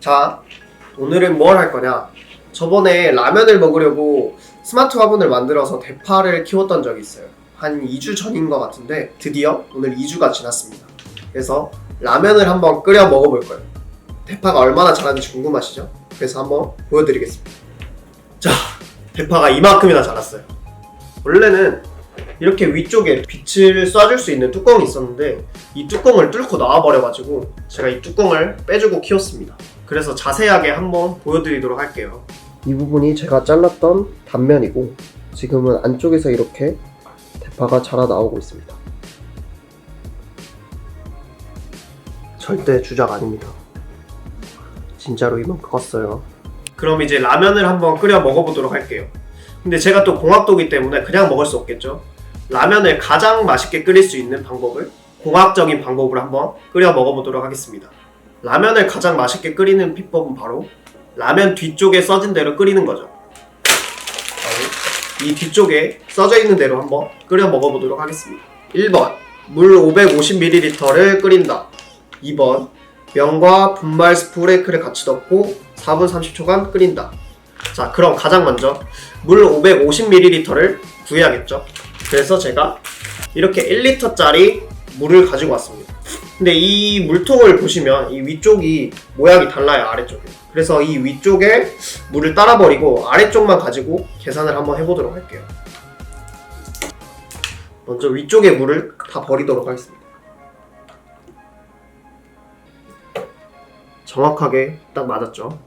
자, 오늘은 뭘 할 거냐? 저번에 라면을 먹으려고 스마트 화분을 만들어서 대파를 키웠던 적이 있어요. 한 2주 전인 것 같은데 드디어 오늘 2주가 지났습니다. 그래서 라면을 한번 끓여 먹어볼 거예요. 대파가 얼마나 자랐는지 궁금하시죠? 그래서 한번 보여드리겠습니다. 자, 대파가 이만큼이나 자랐어요. 원래는 이렇게 위쪽에 빛을 쏴줄 수 있는 뚜껑이 있었는데 이 뚜껑을 뚫고 나와버려가지고 제가 이 뚜껑을 빼주고 키웠습니다. 그래서 자세하게 한번 보여드리도록 할게요. 이 부분이 제가 잘랐던 단면이고 지금은 안쪽에서 이렇게 대파가 자라 나오고 있습니다. 절대 주작 아닙니다. 진짜로 이만큼 컸어요. 그럼 이제 라면을 한번 끓여 먹어보도록 할게요. 근데 제가 또 공학도기 때문에 그냥 먹을 수 없겠죠. 라면을 가장 맛있게 끓일 수 있는 방법을 공학적인 방법으로 한번 끓여 먹어보도록 하겠습니다. 라면을 가장 맛있게 끓이는 비법은 바로 라면 뒤쪽에 써진 대로 끓이는 거죠. 이 뒤쪽에 써져 있는 대로 한번 끓여 먹어보도록 하겠습니다. 1번 물 550ml를 끓인다. 2번 면과 분말 스프레이크를 같이 넣고 4분 30초간 끓인다. 자, 그럼 가장 먼저 물 550ml를 구해야겠죠. 그래서 제가 이렇게 1리터짜리 물을 가지고 왔습니다. 근데 이 물통을 보시면 이 위쪽이 모양이 달라요, 아래쪽에. 그래서 이 위쪽에 물을 따라 버리고 아래쪽만 가지고 계산을 한번 해보도록 할게요. 먼저 위쪽에 물을 다 버리도록 하겠습니다. 정확하게 딱 맞았죠.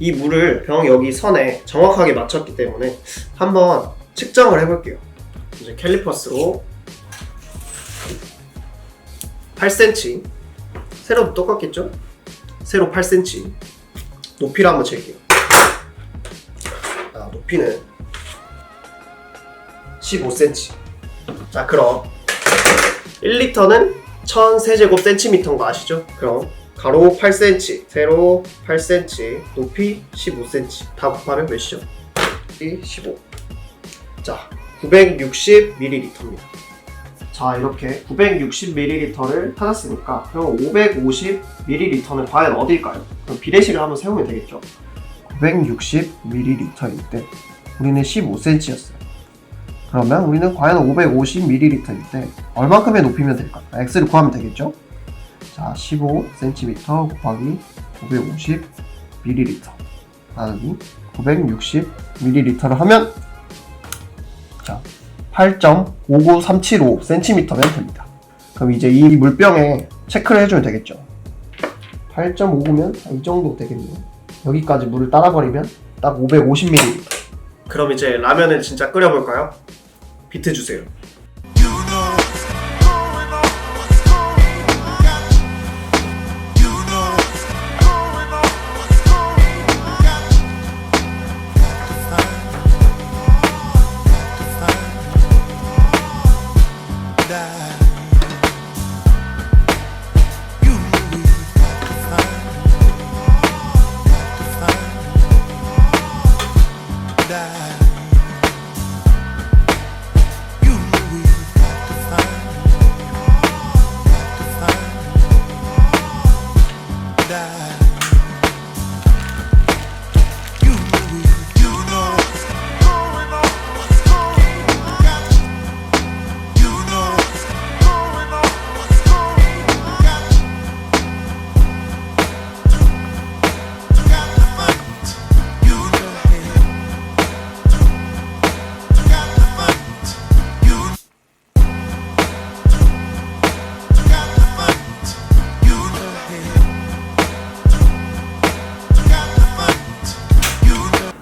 이 물을 병 여기 선에 정확하게 맞췄기 때문에 한번 측정을 해볼게요. 이제 캘리퍼스로 8cm 세로도 똑같겠죠? 세로 8cm 높이를 한번 잴게요. 아, 높이는 15cm. 자, 그럼 1리터는 1000세제곱센티미터인 거 아시죠? 그럼 가로 8cm, 세로 8cm, 높이 15cm 다 곱하면 몇이죠? 이 15. 자, 960ml입니다. 자, 이렇게 960ml를 찾았으니까 그럼 550ml는 과연 어딜까요? 그럼 비례식을 한번 세우면 되겠죠. 960ml일 때 우리는 15cm였어요. 그러면 우리는 과연 550ml일 때 얼마큼의 높이면 될까요? x를 구하면 되겠죠? 자, 15cm 곱하기 550ml 나누기 960ml를 하면 자, 8.59375cm면 됩니다. 그럼 이제 이 물병에 체크를 해주면 되겠죠. 8.59면 이 정도 되겠네요. 여기까지 물을 따라버리면 딱 550ml. 그럼 이제 라면을 진짜 끓여볼까요? 비트 주세요. die.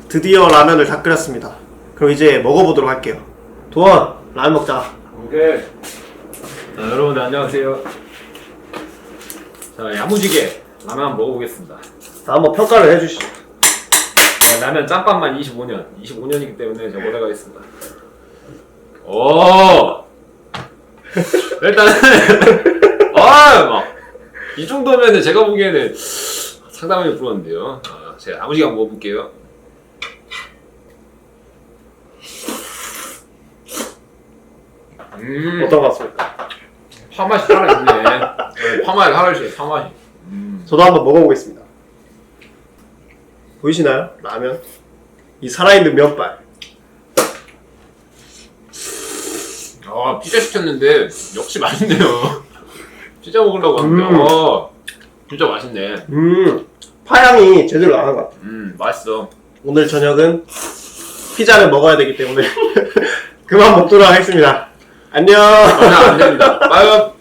드디어 라면을 다 끓였습니다. 그럼 이제 먹어보도록 할게요. 도원, 라면 먹자. 오케이. 자, 여러분들 안녕하세요. 자, 야무지게 라면 한번 먹어보겠습니다. 자, 한번 평가를 해주시죠. 자, 라면 짬밥만 25년, 25년이기 때문에 제가 못해가겠습니다. 오! 일단은, 아, 막, 이 정도면은 제가 보기에는 상당히 부러운데요. 아, 제가 야무지게 한번 먹어볼게요. 음, 같습니까? 파맛이 살아있네. 네, 파맛이 살아있어요, 파맛이. 음. 저도 한번 먹어보겠습니다. 보이시나요? 라면. 이 살아있는 면발. 아 피자 시켰는데 역시 맛있네요. 피자 먹으려고 하는데 음. 어, 진짜 맛있네. 음, 파향이 제대로 나는 것 같아요. 음 맛있어. 오늘 저녁은 피자를 먹어야 되기 때문에 그만 먹도록 하겠습니다. 안녕. 아, 안 됩니다. 빠이업.